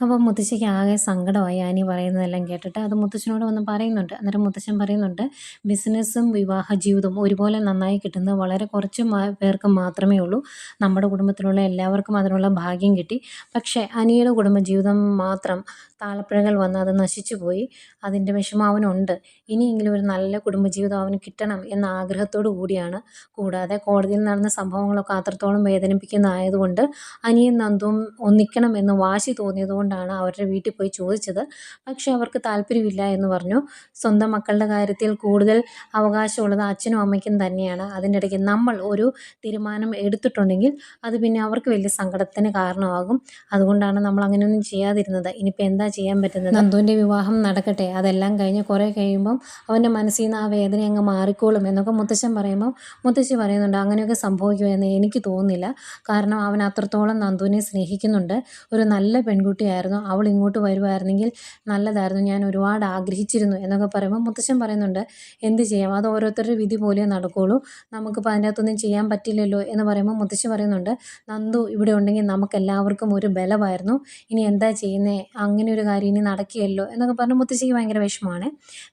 അപ്പോൾ മുത്തശ്ശിക്ക് ആകെ സങ്കടമായി. ആനി പറയുന്നതെല്ലാം കേട്ടിട്ട് അത് മുത്തശ്ശനോട് വന്ന് പറയുന്നുണ്ട്. അന്നേരം മുത്തശ്ശൻ പറയുന്നുണ്ട് ബിസിനസ്സും വിവാഹ ജീവിതവും ഒരുപോലെ നന്നായി കിട്ടുന്നത് വളരെ കുറച്ച് പേർക്ക് മാത്രമേ ഉള്ളൂ. നമ്മുടെ കുടുംബത്തിലുള്ള എല്ലാവർക്കും അതിനുള്ള ഭാഗ്യം കിട്ടി. പക്ഷേ അനിയുടെ കുടുംബജീവിതം മാത്രം താളപ്പിഴകൾ വന്ന് അത് നശിച്ചു പോയി. അതിന്റെ വിഷമം അവനുണ്ട്. ഇനിയെങ്കിലും ഒരു നല്ല കുടുംബജീവിതം അവന് കിട്ടണം എന്ന ആഗ്രഹത്തോടു കൂടിയാണ്. കൂടാതെ കോടതിയിൽ നടന്ന സംഭവങ്ങളൊക്കെ അത്രത്തോളം വേദനിപ്പിക്കുന്നതായതുകൊണ്ട് അനിയും നന്ദുവും ഒന്നിക്കണം എന്ന് വാശി തോന്നിയതുകൊണ്ടാണ് അവരുടെ വീട്ടിൽ പോയി ചോദിച്ചത്. പക്ഷേ അവർക്ക് താല്പര്യമില്ല എന്ന് പറഞ്ഞു. സ്വന്തം മക്കളുടെ കാര്യത്തിൽ കൂടുതൽ അവകാശമുള്ളത് അച്ഛനും അമ്മയ്ക്കും തന്നെയാണ്. അതിന്റെ ഇടയ്ക്ക് നമ്മൾ ഒരു തീരുമാനം എടുത്തിട്ടുണ്ടെങ്കിൽ അത് പിന്നെ അവർക്ക് വലിയ സങ്കടത്തിന് കാരണമാകും. അതുകൊണ്ടാണ് നമ്മൾ അങ്ങനെയൊന്നും ചെയ്യാതിരുന്നത്. ഇനിയിപ്പോൾ എന്താ ചെയ്യാൻ പറ്റുന്നത്? നന്ദുവിന്റെ വിവാഹം നടക്കട്ടെ. അതെല്ലാം കഴിഞ്ഞ് കുറേ കഴിയുമ്പം അവന്റെ മനസ്സിൽ നിന്ന് ആ വേദന അങ്ങ് മാറിക്കോളും എന്നൊക്കെ മുത്തശ്ശൻ പറയുമ്പോൾ മുത്തശ്ശി പറയുന്നുണ്ട്. അങ്ങനെയൊക്കെ സംഭവിക്കുമെന്ന് എനിക്ക് തോന്നുന്നില്ല. കാരണം അവൻ അത്രത്തോളം നന്ദുവിനെ സ്നേഹിക്കുന്നുണ്ട്. ഒരു നല്ല പെൺകുട്ടിയായിരുന്നു. അവൾ ഇങ്ങോട്ട് വരുമായിരുന്നെങ്കിൽ നല്ലതായിരുന്നു. ഞാൻ ഒരുപാട് ആഗ്രഹിച്ചിരുന്നു എന്നൊക്കെ പറയുമ്പോൾ മുത്തശ്ശൻ പറയുന്നുണ്ട് എന്ത് ചെയ്യാം? അത് ഓരോരുത്തരുടെ വിധി പോലെ നടക്കുകയുള്ളൂ നമുക്കിപ്പോൾ അതിന്റെ അകത്തൊന്നും ചെയ്യാൻ പറ്റില്ലല്ലോ എന്ന് പറയുമ്പോൾ മുത്തശ്ശി പറയുന്നുണ്ട് നന്ദു ഇവിടെ ഉണ്ടെങ്കിൽ നമുക്ക് എല്ലാവർക്കും ഒരു ബലമായിരുന്നു. ഇനി എന്താ ചെയ്യുന്നത് അങ്ങനെ ഒരു കാര്യം ഇനി നടക്കുകയല്ലോ എന്നൊക്കെ പറഞ്ഞ് മുത്തശ്ശിക്ക് ഭയങ്കര വിഷമമാണ്.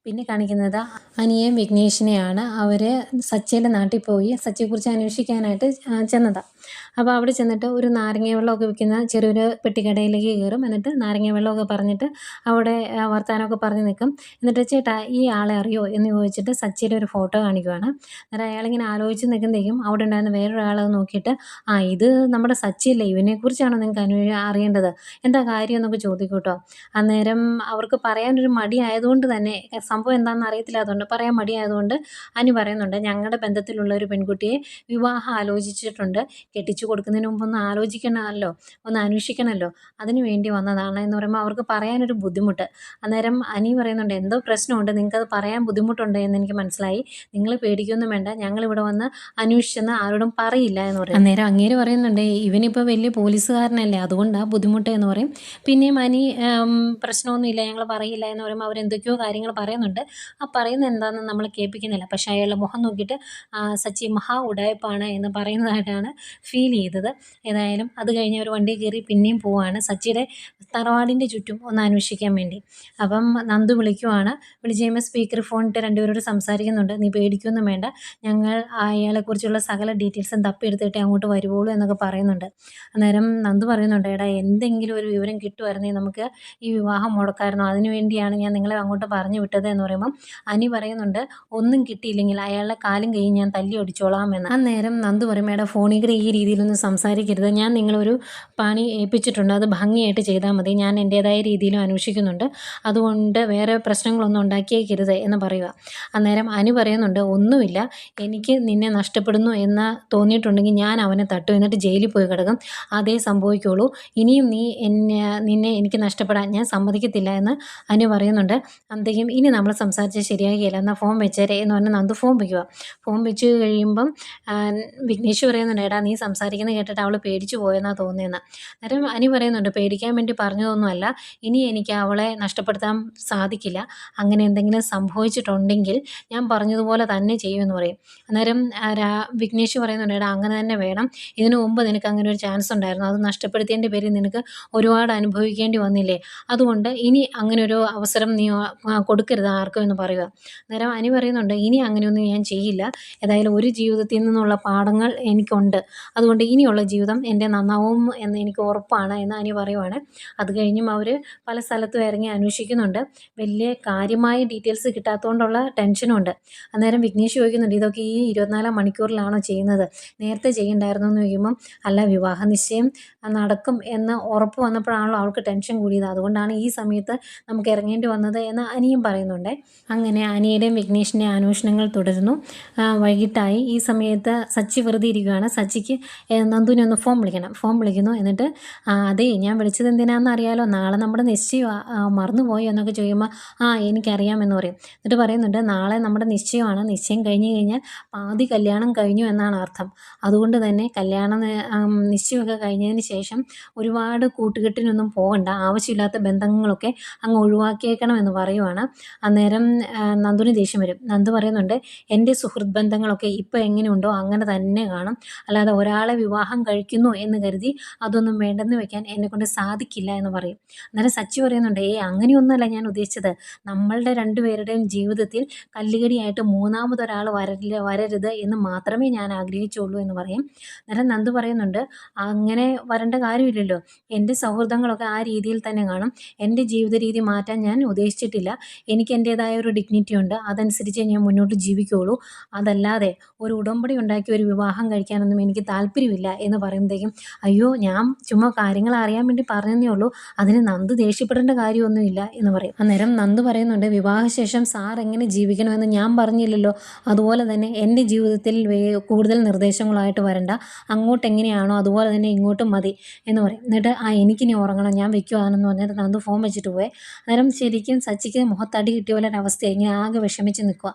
പിന്നെ കാണിക്കുന്നത് അനിയൻ വിഘ്നേഷിനെയാണ്. അവർ സച്ചിയുടെ നാട്ടിൽ പോയി സച്ചിയെക്കുറിച്ച് അന്വേഷിക്കാനായിട്ട് ചെന്നതാണ് അപ്പോൾ അവിടെ ചെന്നിട്ട് ഒരു നാരങ്ങ വെള്ളമൊക്കെ വിൽക്കുന്ന ചെറിയൊരു പെട്ടിക്കടയിലേക്ക് കയറും. എന്നിട്ട് നാരങ്ങ വെള്ളമൊക്കെ പറഞ്ഞിട്ട് അവിടെ വർത്തമാനമൊക്കെ പറഞ്ഞ് നിൽക്കും. എന്നിട്ട് ചേട്ടാ ഈ ആളെ അറിയോ എന്ന് ചോദിച്ചിട്ട് സച്ചിയുടെ ഒരു ഫോട്ടോ കാണിക്കുവാണ്. അന്നേരം അയാളിങ്ങനെ ആലോചിച്ച് നിൽക്കുന്നതേക്കും അവിടെ ഉണ്ടായിരുന്ന വേറൊരാളെ നോക്കിയിട്ട് ആ ഇത് നമ്മുടെ സച്ചിയല്ലേ? ഇവനെക്കുറിച്ചാണോ നിങ്ങൾക്ക് അനു അറിയേണ്ടത്? എന്താ കാര്യം എന്നൊക്കെ ചോദിക്കൂട്ടോ. കേട്ടോ അന്നേരം അവർക്ക് പറയാനൊരു മടി ആയതുകൊണ്ട് തന്നെ സംഭവം എന്താണെന്ന് അറിയത്തില്ലാത്തതുകൊണ്ട് പറയാൻ മടിയായതുകൊണ്ട് അനു പറയുന്നുണ്ട് ഞങ്ങളുടെ ബന്ധത്തിലുള്ള ഒരു പെൺകുട്ടിയെ വിവാഹം ആലോചിച്ചിട്ടുണ്ട്. കെട്ടിച്ചു കൊടുക്കുന്നതിന് മുമ്പ് ഒന്ന് ആലോചിക്കണമല്ലോ ഒന്ന് അന്വേഷിക്കണമല്ലോ. അതിന് വേണ്ടി വന്നതാണ് എന്ന് പറയുമ്പോൾ അവർക്ക് പറയാനൊരു ബുദ്ധിമുട്ട്. അന്നേരം അനി പറയുന്നുണ്ട് എന്തോ പ്രശ്നമുണ്ട് നിങ്ങൾക്കത് പറയാൻ ബുദ്ധിമുട്ടുണ്ട് എന്ന് എനിക്ക് മനസ്സിലായി. നിങ്ങൾ പേടിക്കൊന്നും വേണ്ട ഞങ്ങളിവിടെ വന്ന് അന്വേഷിച്ചെന്ന് ആരോടും പറയില്ല എന്ന് പറയും. അന്നേരം അങ്ങേര് പറയുന്നുണ്ട് ഇവനിപ്പോൾ വലിയ പോലീസുകാരനല്ലേ അതുകൊണ്ടാണ് ബുദ്ധിമുട്ട് എന്ന് പറയും. പിന്നെയും അനി പ്രശ്നമൊന്നുമില്ല ഞങ്ങൾ പറയില്ല എന്ന് പറയുമ്പോൾ അവരെന്തൊക്കെയോ കാര്യങ്ങൾ പറയുന്നുണ്ട്. ആ പറയുന്നത് എന്താണെന്ന് നമ്മൾ കേൾപ്പിക്കുന്നില്ല. പക്ഷേ അയാളുടെ മുഖം നോക്കിയിട്ട് സച്ചി മഹാ ഉടായ്പാണ് എന്ന് പറയുന്നതായിട്ടാണ് ഫീൽ ചെയ്തത്. ഏതായാലും അത് കഴിഞ്ഞ് അവർ വണ്ടി കയറി പിന്നെയും പോവാണ്. സച്ചിയുടെ തറവാടിന്റെ ചുറ്റും ഒന്ന് അന്വേഷിക്കാൻ വേണ്ടി. അപ്പം നന്ദു വിളിക്കുവാണ്. വിളിച്ച് കഴിയുമ്പോൾ സ്പീക്കർ ഫോൺ ഇട്ട് രണ്ടുപേരോട് സംസാരിക്കുന്നുണ്ട്. നീ പേടിക്കൊന്നും വേണ്ട. ഞങ്ങൾ അയാളെക്കുറിച്ചുള്ള സകല ഡീറ്റെയിൽസും തപ്പിയെടുത്തിട്ട് അങ്ങോട്ട് വരുവുള്ളൂ എന്നൊക്കെ പറയുന്നുണ്ട്. അന്നേരം നന്ദു പറയുന്നുണ്ട് എടാ എന്തെങ്കിലും ഒരു വിവരം കിട്ടുമായിരുന്നെങ്കിൽ നമുക്ക് ഈ വിവാഹം മുടക്കായിരുന്നു അതിനുവേണ്ടിയാണ് ഞാൻ നിങ്ങളെ അങ്ങോട്ട് പറഞ്ഞു വിട്ടത് എന്ന് പറയുമ്പം അനി പറയുന്നുണ്ട് ഒന്നും കിട്ടിയില്ലെങ്കിൽ അയാളുടെ കാലും കൈയും ഞാൻ തല്ലി ഒടിച്ചോളാം എന്ന്. അന്നേരം നന്ദു പറയും എടാ ഫോണിൽ കൂടെ ഈ രീതിയിലൊന്നും സംസാരിക്കരുത്. ഞാൻ നിങ്ങളൊരു പണി ഏൽപ്പിച്ചിട്ടുണ്ട്. അത് ഭംഗിയായിട്ട് ചെയ്താൽ മതി. ഞാൻ എന്റേതായ രീതിയിലും അന്വേഷിക്കുന്നുണ്ട്. അതുകൊണ്ട് വേറെ പ്രശ്നങ്ങളൊന്നും ഉണ്ടാക്കിയേക്കരുത് എന്ന് പറയുക. അന്നേരം അനു പറയുന്നുണ്ട് ഒന്നുമില്ല. എനിക്ക് നിന്നെ നഷ്ടപ്പെടുന്നു എന്ന് തോന്നിയിട്ടുണ്ടെങ്കിൽ ഞാൻ അവനെ തട്ടു. എന്നിട്ട് ജയിലിൽ പോയി കിടക്കും. അതേ സംഭവിക്കുള്ളൂ. ഇനിയും നീ എന്നെ നിന്നെ എനിക്ക് നഷ്ടപ്പെടാൻ ഞാൻ സമ്മതിക്കത്തില്ല എന്ന് അനു പറയുന്നുണ്ട്. അന്തേക്കും ഇനി നമ്മൾ സംസാരിച്ച് ശരിയാകില്ല എന്നാൽ ഫോം വെച്ചേരെ എന്ന് പറഞ്ഞാൽ നന്ദു ഫോൺ വയ്ക്കുക ഫോൺ വെച്ച് കഴിയുമ്പം വിഘ്നേഷ് പറയുന്നുണ്ട് എടാ നീ സംസാരിക്കുന്നത് കേട്ടിട്ട് അവൾ പേടിച്ചു പോയെന്നാണ് തോന്നിയെന്ന്. അന്നേരം അനി പറയുന്നുണ്ട് പേടിക്കാൻ വേണ്ടി പറഞ്ഞതൊന്നുമല്ല. ഇനി എനിക്ക് അവളെ നഷ്ടപ്പെടുത്താൻ സാധിക്കില്ല. അങ്ങനെ എന്തെങ്കിലും സംഭവിച്ചിട്ടുണ്ടെങ്കിൽ ഞാൻ പറഞ്ഞതുപോലെ തന്നെ ചെയ്യുമെന്ന് പറയും. അന്നേരം വിഘ്നേഷ് പറയുന്നുണ്ട് എടാ അങ്ങനെ തന്നെ വേണം. ഇതിനു മുമ്പ് നിനക്ക് അങ്ങനെ ഒരു ചാൻസ് ഉണ്ടായിരുന്നു. അത് നഷ്ടപ്പെടുത്തിയതിന്റെ പേരിൽ നിനക്ക് ഒരുപാട് അനുഭവിക്കേണ്ടി വന്നില്ലേ? അതുകൊണ്ട് ഇനി അങ്ങനെ ഒരു അവസരം നീ കൊടുക്കരുത് ആർക്കും എന്ന് പറയുക. അന്നേരം അനി പറയുന്നുണ്ട് ഇനി അങ്ങനെയൊന്നും ഞാൻ ചെയ്യില്ല. ഏതായാലും ഒരു ജീവിതത്തിൽ നിന്നുള്ള പാഠങ്ങൾ എനിക്കുണ്ട്. അതുകൊണ്ട് ഇനിയുള്ള ജീവിതം എന്റെ നന്നാവും എന്ന് എനിക്ക് ഉറപ്പാണ് എന്ന് അനി പറയുവാണ്. അത് കഴിഞ്ഞും അവർ പല സ്ഥലത്തും ഇറങ്ങി അന്വേഷിക്കുന്നുണ്ട്. വലിയ കാര്യമായ ഡീറ്റെയിൽസ് കിട്ടാത്തതുകൊണ്ടുള്ള ടെൻഷനുണ്ട്. അന്നേരം വിഘ്നേഷ് ചോദിക്കുന്നുണ്ട് ഇതൊക്കെ ഈ ഇരുപത്തിനാലാം മണിക്കൂറിലാണോ ചെയ്യുന്നത്? നേരത്തെ ചെയ്യണ്ടായിരുന്നു എന്ന് ചോദിക്കുമ്പം അല്ല വിവാഹ നിശ്ചയം നടക്കും എന്ന് ഉറപ്പ് വന്നപ്പോഴാണല്ലോ അവൾക്ക് ടെൻഷൻ കൂടിയത്. അതുകൊണ്ടാണ് ഈ സമയത്ത് നമുക്ക് ഇറങ്ങേണ്ടി വന്നത് എന്ന് അനിയും പറയുന്നുണ്ട്. അങ്ങനെ അനിയുടെയും വിഘ്നേഷിന്റെ അന്വേഷണങ്ങൾ തുടരുന്നു. വൈകിട്ടായി ഈ സമയത്ത് സച്ചി വെറുതെ ഇരിക്കുകയാണ്. സച്ചിക്ക് നന്ദുവിനെ ഒന്ന് ഫോൺ വിളിക്കണം. ഫോൺ വിളിക്കുന്നു. എന്നിട്ട് അതേ ഞാൻ വിളിച്ചത് എന്തിനാണെന്ന് അറിയാലോ. നാളെ നമ്മുടെ നിശ്ചയം മറന്നുപോയോ? എന്നൊക്കെ ചോദിക്കുമ്പോൾ ആ എനിക്കറിയാമെന്ന് പറയും. എന്നിട്ട് പറയുന്നുണ്ട് നാളെ നമ്മുടെ നിശ്ചയമാണ്. നിശ്ചയം കഴിഞ്ഞ് കഴിഞ്ഞാൽ പാതി കല്യാണം കഴിഞ്ഞു എന്നാണ് അർത്ഥം. അതുകൊണ്ട് തന്നെ കല്യാണം നിശ്ചയമൊക്കെ കഴിഞ്ഞതിന് ശേഷം ഒരുപാട് കൂട്ടുകെട്ടിനൊന്നും പോകണ്ട. ആവശ്യമില്ലാത്ത ബന്ധങ്ങളൊക്കെ അങ്ങ് ഒഴിവാക്കിയേക്കണം എന്ന് പറയുവാണ്. അന്നേരം നന്ദുവിന് ദേഷ്യം വരും. നന്ദു പറയുന്നുണ്ട് എന്റെ സുഹൃത്ത് ബന്ധങ്ങളൊക്കെ ഇപ്പോൾ എങ്ങനെയുണ്ടോ? അങ്ങനെ തന്നെ കാണും. അല്ലാതെ ഒരാളെ വിവാഹം കഴിക്കുന്നു എന്ന് കരുതി അതൊന്നും വേണ്ടെന്ന് വെക്കാൻ എന്നെക്കൊണ്ട് സാധിക്കില്ല എന്ന് പറയും. അന്നേരം സച്ചി പറയുന്നുണ്ട് ഏ അങ്ങനെയൊന്നുമല്ല ഞാൻ ഉദ്ദേശിച്ചത്. നമ്മളുടെ രണ്ടുപേരുടെയും ജീവിതത്തിൽ കല്ലുകടിയായിട്ട് മൂന്നാമതൊരാൾ വരല്ല വരരുത് എന്ന് മാത്രമേ ഞാൻ ആഗ്രഹിച്ചുള്ളൂ എന്ന് പറയും. അന്നേരം നന്ദു പറയുന്നുണ്ട് അങ്ങനെ വരേണ്ട കാര്യമില്ലല്ലോ. എന്റെ സൗഹൃദങ്ങളൊക്കെ ആ രീതിയിൽ തന്നെ കാണും. എന്റെ ജീവിത രീതി മാറ്റാൻ ഞാൻ ഉദ്ദേശിച്ചിട്ടില്ല. എനിക്ക് എന്റേതായ ഒരു ഡിഗ്നിറ്റി ഉണ്ട്. അതനുസരിച്ച് ഞാൻ മുന്നോട്ട് ജീവിക്കുകയുള്ളൂ. അതല്ലാതെ ഒരു ഉടമ്പടി ഉണ്ടാക്കി ഒരു വിവാഹം കഴിക്കാനൊന്നും എനിക്ക് താല്പര്യമില്ല എന്ന് പറയുമ്പോഴത്തേക്കും അയ്യോ ഞാൻ ചുമ്മാ കാര്യങ്ങൾ അറിയാൻ വേണ്ടി പറഞ്ഞതേ ഉള്ളൂ. അതിന് നന്ദു ദേഷ്യപ്പെടേണ്ട കാര്യമൊന്നുമില്ല എന്ന് പറയും. അന്നേരം നന്ദു പറയുന്നുണ്ട് വിവാഹശേഷം സാർ എങ്ങനെ ജീവിക്കണമെന്ന് ഞാൻ പറഞ്ഞില്ലല്ലോ. അതുപോലെ തന്നെ എന്റെ ജീവിതത്തിൽ കൂടുതൽ നിർദ്ദേശങ്ങളായിട്ട് വരണ്ട. അങ്ങോട്ട് എങ്ങനെയാണോ അതുപോലെ തന്നെ ഇങ്ങോട്ടും മതി എന്ന് പറയും. എന്നിട്ട് ആ എനിക്കിനി ഉറങ്ങണം. ഞാൻ വെക്കുവാണെന്ന് പറഞ്ഞിട്ട് നന്ദു ഫോം വെച്ചിട്ട് പോയി. അന്നേരം ശരിക്കും സച്ചിക്ക് മുഖത്തടി കിട്ടിയ പോലെ ഒരു അവസ്ഥ ഇങ്ങനെ ആകെ വിഷമിച്ച് നിൽക്കുക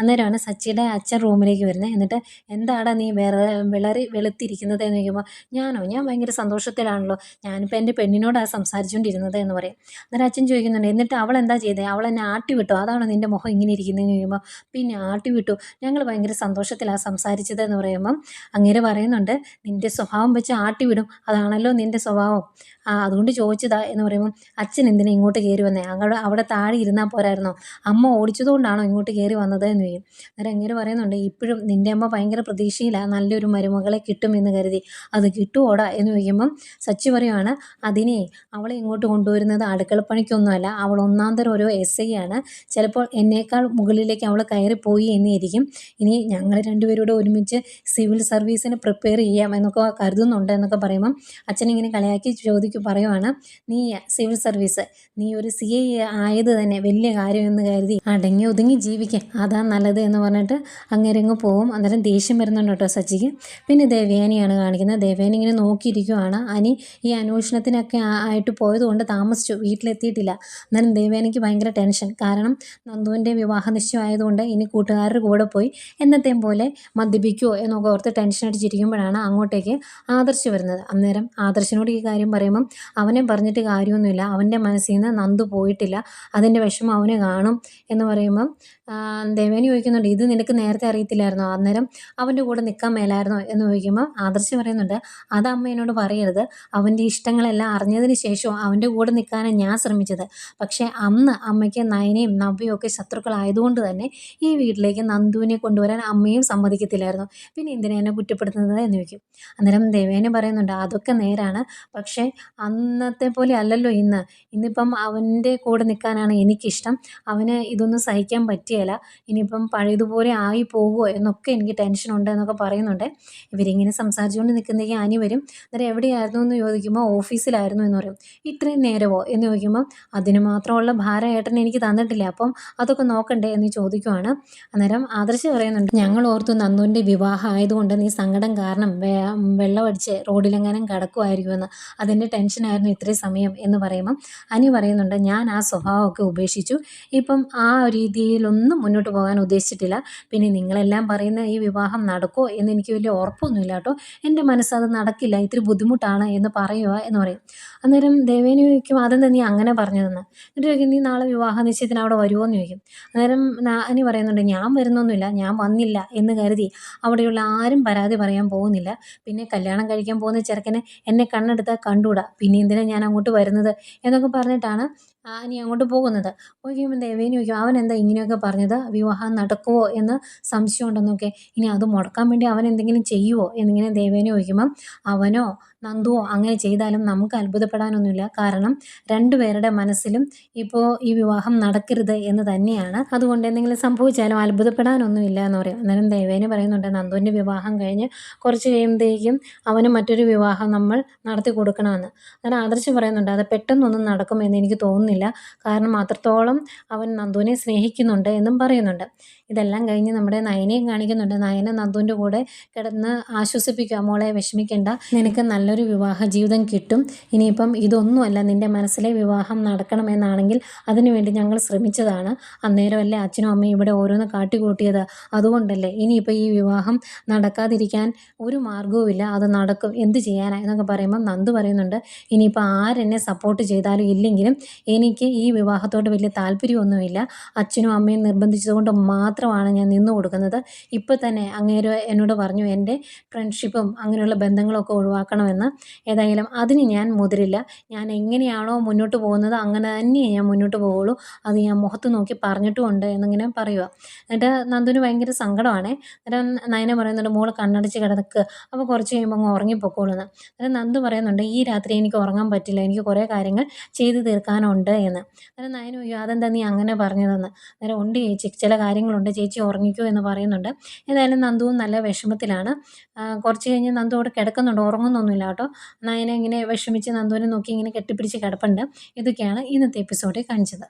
അന്നേരമാണ് സച്ചിയുടെ അച്ഛൻ റൂമിലേക്ക് വരുന്നത്. എന്നിട്ട് എന്താടാ നീ വേറെ വിളറി വെളുത്തിരിക്കുന്നത് എന്ന് ചോദിക്കുമ്പോൾ ഞാനോ? ഞാൻ ഭയങ്കര സന്തോഷത്തിലാണല്ലോ. ഞാനിപ്പോൾ എന്റെ പെണ്ണിനോടാണ് സംസാരിച്ചുകൊണ്ടിരുന്നത് എന്ന് പറയും. അന്നേരം അച്ഛൻ ചോദിക്കുന്നുണ്ട് എന്നിട്ട് അവൾ എന്താ ചെയ്തത് അവൾ എന്നെ ആട്ടി വിട്ടു? അതാണ് നിന്റെ മുഖം ഇങ്ങനെ ഇരിക്കുന്നതെന്ന് ചോദിക്കുമ്പോൾ പിന്നെ ആട്ടി വിട്ടു. ഞങ്ങൾ ഭയങ്കര സന്തോഷത്തിലാണ് സംസാരിച്ചത് എന്ന് പറയുമ്പം അങ്ങേര് പറയുന്നുണ്ട് നിന്റെ സ്വഭാവം വെച്ച് ആട്ടി വിടും. അതാണല്ലോ നിന്റെ സ്വഭാവം. അതുകൊണ്ട് ചോദിച്ചതാ എന്ന് പറയുമ്പം അച്ഛൻ എന്തിനാ ഇങ്ങോട്ട് കയറി വന്നേ? അങ്ങോട്ട് അവിടെ താഴെ ഇരുന്നാൽ പോരായിരുന്നോ? അമ്മ ഓടിച്ചതുകൊണ്ടാണോ ഇങ്ങോട്ട് കയറി വന്നത്? എന്ന് ചോദിക്കും. അന്നേരം അങ്ങനെ പറയുന്നുണ്ട് ഇപ്പോഴും നിന്റെ അമ്മ ഭയങ്കര പ്രതീക്ഷയിലാണ് നല്ലൊരു മരുമകളെ എന്ന് കരുതി. അത് കിട്ടുമോടാ എന്ന് ചോദിക്കുമ്പം സച്ചി പറയുവാണ് അതിനെ അവളെ ഇങ്ങോട്ട് കൊണ്ടുവരുന്നത് അടുക്കളപ്പണിക്കൊന്നുമല്ല അവൾ ഒന്നാം തരം ഒരു എസ് ഐ ആണ്. ചിലപ്പോൾ എന്നേക്കാൾ മുകളിലേക്ക് അവൾ കയറിപ്പോയി എന്നിരിക്കും ഇനി ഞങ്ങൾ രണ്ടുപേരോട് ഒരുമിച്ച് സിവിൽ സർവീസിന് പ്രിപ്പയർ ചെയ്യാം എന്നൊക്കെ കരുതുന്നുണ്ട് എന്നൊക്കെ പറയുമ്പം അച്ഛനിങ്ങനെ കളിയാക്കി ചോദിക്കും പറയുവാണ് നീ സിവിൽ സർവീസ് നീ ഒരു സി ഐ ആയത് തന്നെ വലിയ കാര്യമെന്ന് കരുതി. അടങ്ങി ഒതുങ്ങി ജീവിക്കാം. അതാ നല്ലത് എന്ന് പറഞ്ഞിട്ട് അങ്ങേരങ്ങ് പോവും. അന്നേരം ദേഷ്യം വരുന്നുണ്ട് കേട്ടോ സച്ചിക്ക്. പിന്നെ ദേവയാനിയാണ് കാണിക്കുന്നത്. ദേവയാനി ഇങ്ങനെ നോക്കിയിരിക്കുവാണ്. അനി ഈ അന്വേഷണത്തിനൊക്കെ ആയിട്ട് പോയതുകൊണ്ട് താമസിച്ചു. വീട്ടിലെത്തിയിട്ടില്ല. അന്നേരം ദേവയാനിക്ക് ഭയങ്കര ടെൻഷൻ. കാരണം നന്ദുവിന്റെ വിവാഹ നിശ്ചയമായതുകൊണ്ട് ഇനി കൂട്ടുകാരുടെ കൂടെ പോയി എന്നത്തെയും പോലെ മദ്യപിക്കുമോ എന്നൊക്കെ ഓർത്ത് ടെൻഷൻ അടിച്ചിരിക്കുമ്പോഴാണ് അങ്ങോട്ടേക്ക് ആദർശ് വരുന്നത്. അന്നേരം ആദർശിനോട് ഈ കാര്യം പറയുമ്പം അവനെ പറഞ്ഞിട്ട് കാര്യമൊന്നുമില്ല. അവന്റെ മനസ്സിൽ നിന്ന് നന്ദു പോയിട്ടില്ല. അതിന്റെ വിഷമം അവന് കാണും എന്ന് പറയുമ്പം ദേവേനി ചോദിക്കുന്നുണ്ട് ഇത് നിനക്ക് നേരത്തെ അറിയത്തില്ലായിരുന്നോ? അന്നേരം അവന്റെ കൂടെ നിൽക്കാൻ മേലായിരുന്നോ? എന്ന് ചോദിക്കുമ്പോൾ ആദർശ് പറയുന്നുണ്ട് അത് അമ്മ എന്നോട് പറയരുത്. അവന്റെ ഇഷ്ടങ്ങളെല്ലാം അറിഞ്ഞതിന് ശേഷവും അവന്റെ കൂടെ നിൽക്കാനാണ് ഞാൻ ശ്രമിച്ചത്. പക്ഷേ അന്ന് അമ്മയ്ക്ക് നയനയും നവ്യയും ഒക്കെ ശത്രുക്കളായതുകൊണ്ട് തന്നെ ഈ വീട്ടിലേക്ക് നന്ദുവിനെ കൊണ്ടുവരാൻ അമ്മയും സമ്മതിക്കത്തില്ലായിരുന്നു. പിന്നെ എന്തിനാ എന്നെ കുറ്റപ്പെടുത്തുന്നത്? എന്ന് ചോദിക്കും. അന്നേരം ദേവേനെ പറയുന്നുണ്ട് അതൊക്കെ നേരാണ്. പക്ഷേ അന്നത്തെ പോലെ അല്ലല്ലോ ഇന്ന്. ഇന്നിപ്പം അവന്റെ കൂടെ നിൽക്കാനാണ് എനിക്കിഷ്ടം. അവന് ഇതൊന്നും സഹിക്കാൻ പറ്റിയല്ല ഇനിയിപ്പം പഴയതുപോലെ ആയി പോകുമോ എന്നൊക്കെ എനിക്ക് ടെൻഷനുണ്ട് എന്നൊക്കെ പറയുന്നുണ്ട്. ഇവരിങ്ങനെ സംസാരിച്ചുകൊണ്ട് നിൽക്കുന്നതെങ്കിൽ ആനി വരും. അന്നേരം എവിടെയായിരുന്നു എന്ന് ചോദിക്കുമ്പോൾ ഓഫീസിലായിരുന്നു എന്ന് പറയും. ഇത്രയും നേരമോ എന്ന് ചോദിക്കുമ്പോൾ അതിന് മാത്രമുള്ള ഭാരം ഏട്ടൻ എനിക്ക് തന്നിട്ടില്ല. അപ്പം അതൊക്കെ നോക്കണ്ടേ എന്ന് ചോദിക്കുവാണ്. അന്നേരം ആദർശ് പറയുന്നുണ്ട് ഞങ്ങൾ ഓർത്തു നന്ദുവിന്റെ വിവാഹം ആയതുകൊണ്ട് നീ സങ്കടം കാരണം വെള്ളമടിച്ച് റോഡിലെങ്ങാനും കിടക്കുമായിരിക്കുമെന്ന് അതിന്റെ ടെൻഷനായിരുന്നു ഇത്രയും സമയം എന്ന് പറയുമ്പം അനി പറയുന്നുണ്ട് ഞാൻ ആ സ്വഭാവമൊക്കെ ഉപേക്ഷിച്ചു. ഇപ്പം ആ രീതിയിലൊന്നും മുന്നോട്ട് പോകാൻ ഉദ്ദേശിച്ചിട്ടില്ല. പിന്നെ നിങ്ങളെല്ലാം പറയുന്ന ഈ വിവാഹം നടക്കുമോ എന്ന് എനിക്ക് വലിയ ഉറപ്പൊന്നുമില്ല. കേട്ടോ എന്റെ മനസ്സത് നടക്കില്ല. ഇത്തിരി ബുദ്ധിമുട്ടാണ് എന്ന് പറയുക എന്ന് പറയും. അന്നേരം ദേവേന ചോദിക്കും അതെന്താ നീ അങ്ങനെ പറഞ്ഞു തന്നെ എന്നിട്ട് ചോദിക്കും നീ നാളെ വിവാഹ നിശ്ചയത്തിന് അവിടെ വരുമോ എന്ന് ചോദിക്കും. അന്നേരം അനി പറയുന്നുണ്ട് ഞാൻ വരുന്നൊന്നുമില്ല. ഞാൻ വന്നില്ല എന്ന് കരുതി അവിടെയുള്ള ആരും പരാതി പറയാൻ പോകുന്നില്ല. പിന്നെ കല്യാണം കഴിക്കാൻ പോകുന്ന ചെറുക്കനെ എന്നെ കണ്ണെടുത്താൽ കണ്ടുകൂടാ? പിന്നെ എന്തിനാണ് ഞാൻ അങ്ങോട്ട് വരുന്നത്? എന്നൊക്കെ പറഞ്ഞിട്ടാണ് ഇനി അങ്ങോട്ട് പോകുന്നത്. ചോദിക്കുമ്പോൾ ദേവേനി ചോദിക്കും അവൻ എന്താ ഇങ്ങനെയൊക്കെ പറഞ്ഞത്? വിവാഹം നടക്കുമോ എന്ന് സംശയം ഉണ്ടെന്നൊക്കെ ഇനി അത് മുടക്കാൻ വേണ്ടി അവൻ എന്തെങ്കിലും ചെയ്യുമോ എന്നിങ്ങനെ ദേവേനെ ചോദിക്കുമ്പം അവനോ നന്ദുവോ അങ്ങനെ ചെയ്താലും നമുക്ക് അത്ഭുതപ്പെടാനൊന്നുമില്ല. കാരണം രണ്ടുപേരുടെ മനസ്സിലും ഇപ്പോൾ ഈ വിവാഹം നടക്കരുത് എന്ന് തന്നെയാണ്. അതുകൊണ്ട് എന്തെങ്കിലും സംഭവിച്ചാലും അത്ഭുതപ്പെടാനൊന്നുമില്ല എന്ന് പറയും. അന്നേരം ദേവേനെ പറയുന്നുണ്ട് നന്ദുവിന്റെ വിവാഹം കഴിഞ്ഞ് കുറച്ച് കഴിയുമ്പോഴത്തേക്കും അവന് മറ്റൊരു വിവാഹം നമ്മൾ നടത്തി കൊടുക്കണമെന്ന്. അന്നേരം ആദർശ് പറയുന്നുണ്ട് അത് പെട്ടെന്നൊന്നും നടക്കുമെന്ന് എനിക്ക് തോന്നുന്നില്ല. കാരണം അത്രത്തോളം അവൻ നന്ദുവിനെ സ്നേഹിക്കുന്നുണ്ട് എന്നും പറയുന്നുണ്ട്. ഇതെല്ലാം കഴിഞ്ഞ് നമ്മുടെ നയനെയും കാണിക്കുന്നുണ്ട് നയന നന്ദുവിന്റെ കൂടെ കിടന്ന് ആശ്വസിപ്പിക്കുക. മോളെ വിഷമിക്കേണ്ട. നിനക്ക് നല്ലൊരു വിവാഹ ജീവിതം കിട്ടും. ഇനിയിപ്പം ഇതൊന്നുമല്ല നിന്റെ മനസ്സിലെ വിവാഹം നടക്കണമെന്നാണെങ്കിൽ അതിനുവേണ്ടി ഞങ്ങൾ ശ്രമിച്ചതാണ്. അന്നേരമല്ലേ അച്ഛനും അമ്മയും ഇവിടെ ഓരോന്ന് കാട്ടിക്കൂട്ടിയത്. അതുകൊണ്ടല്ലേ ഇനിയിപ്പോൾ ഈ വിവാഹം നടക്കാതിരിക്കാൻ ഒരു മാർഗവുമില്ല അത് നടക്കും. എന്ത് ചെയ്യാനാ? എന്നൊക്കെ പറയുമ്പോൾ നന്ദു പറയുന്നുണ്ട് ഇനിയിപ്പോൾ ആരെന്നെ സപ്പോർട്ട് ചെയ്താലും ഇല്ലെങ്കിലും എനിക്ക് ഈ വിവാഹത്തോട് വലിയ താല്പര്യമൊന്നുമില്ല. അച്ഛനും അമ്മയും നിർബന്ധിച്ചതുകൊണ്ട് മാത്രമാണ് ഞാൻ നിന്നു കൊടുക്കുന്നത്. ഇപ്പോൾ തന്നെ അങ്ങേര് എന്നോട് പറഞ്ഞു എന്റെ ഫ്രണ്ട്ഷിപ്പും അങ്ങനെയുള്ള ബന്ധങ്ങളൊക്കെ ഒഴിവാക്കണമെന്ന്. ഏതായാലും അതിന് ഞാൻ മുതിരില്ല. ഞാൻ എങ്ങനെയാണോ മുന്നോട്ട് പോകുന്നത് അങ്ങനെ തന്നെ ഞാൻ മുന്നോട്ട് പോവുള്ളൂ. അത് ഞാൻ മുഖത്ത് നോക്കി പറഞ്ഞിട്ടുമുണ്ട് എന്നിങ്ങനെ പറയുക എന്നിട്ട് നന്ദുവിന് ഭയങ്കര സങ്കടമാണേ. അന്നേരം നയന പറയുന്നുണ്ട് മോൾ കണ്ണടച്ച് കിടക്ക്. അപ്പോൾ കുറച്ച് കഴിയുമ്പോൾ അങ്ങ് ഉറങ്ങിപ്പോക്കോളൂന്ന്. അന്നേരം നന്ദു പറയുന്നുണ്ട് ഈ രാത്രി എനിക്ക് ഉറങ്ങാൻ പറ്റില്ല. എനിക്ക് കുറേ കാര്യങ്ങൾ ചെയ്തു തീർക്കാനുണ്ട് എന്ന്. അന്നേരം നയന അയ്യോ അതെന്താ നീ അങ്ങനെ പറഞ്ഞതെന്ന്? അന്നേരം ഉണ്ട് ചേച്ചി. ചില കാര്യങ്ങളുണ്ട്. ചേച്ചി ഉറങ്ങിക്കോ എന്ന് പറയുന്നുണ്ട്. ഏതായാലും നന്ദുവും നല്ല വിഷമത്തിലാണ്. കുറച്ച് കഴിഞ്ഞ് നന്ദു അവിടെ കിടക്കുന്നുണ്ട്. ഉറങ്ങുന്നൊന്നുമില്ല. കേട്ടോ. നയന ഇങ്ങനെ വിഷമിച്ച് നന്ദുവിനെ നോക്കി ഇങ്ങനെ കെട്ടിപ്പിടിച്ച് കിടപ്പുണ്ട്. ഇതൊക്കെയാണ് ഇന്നത്തെ എപ്പിസോഡിൽ കാണിച്ചത്.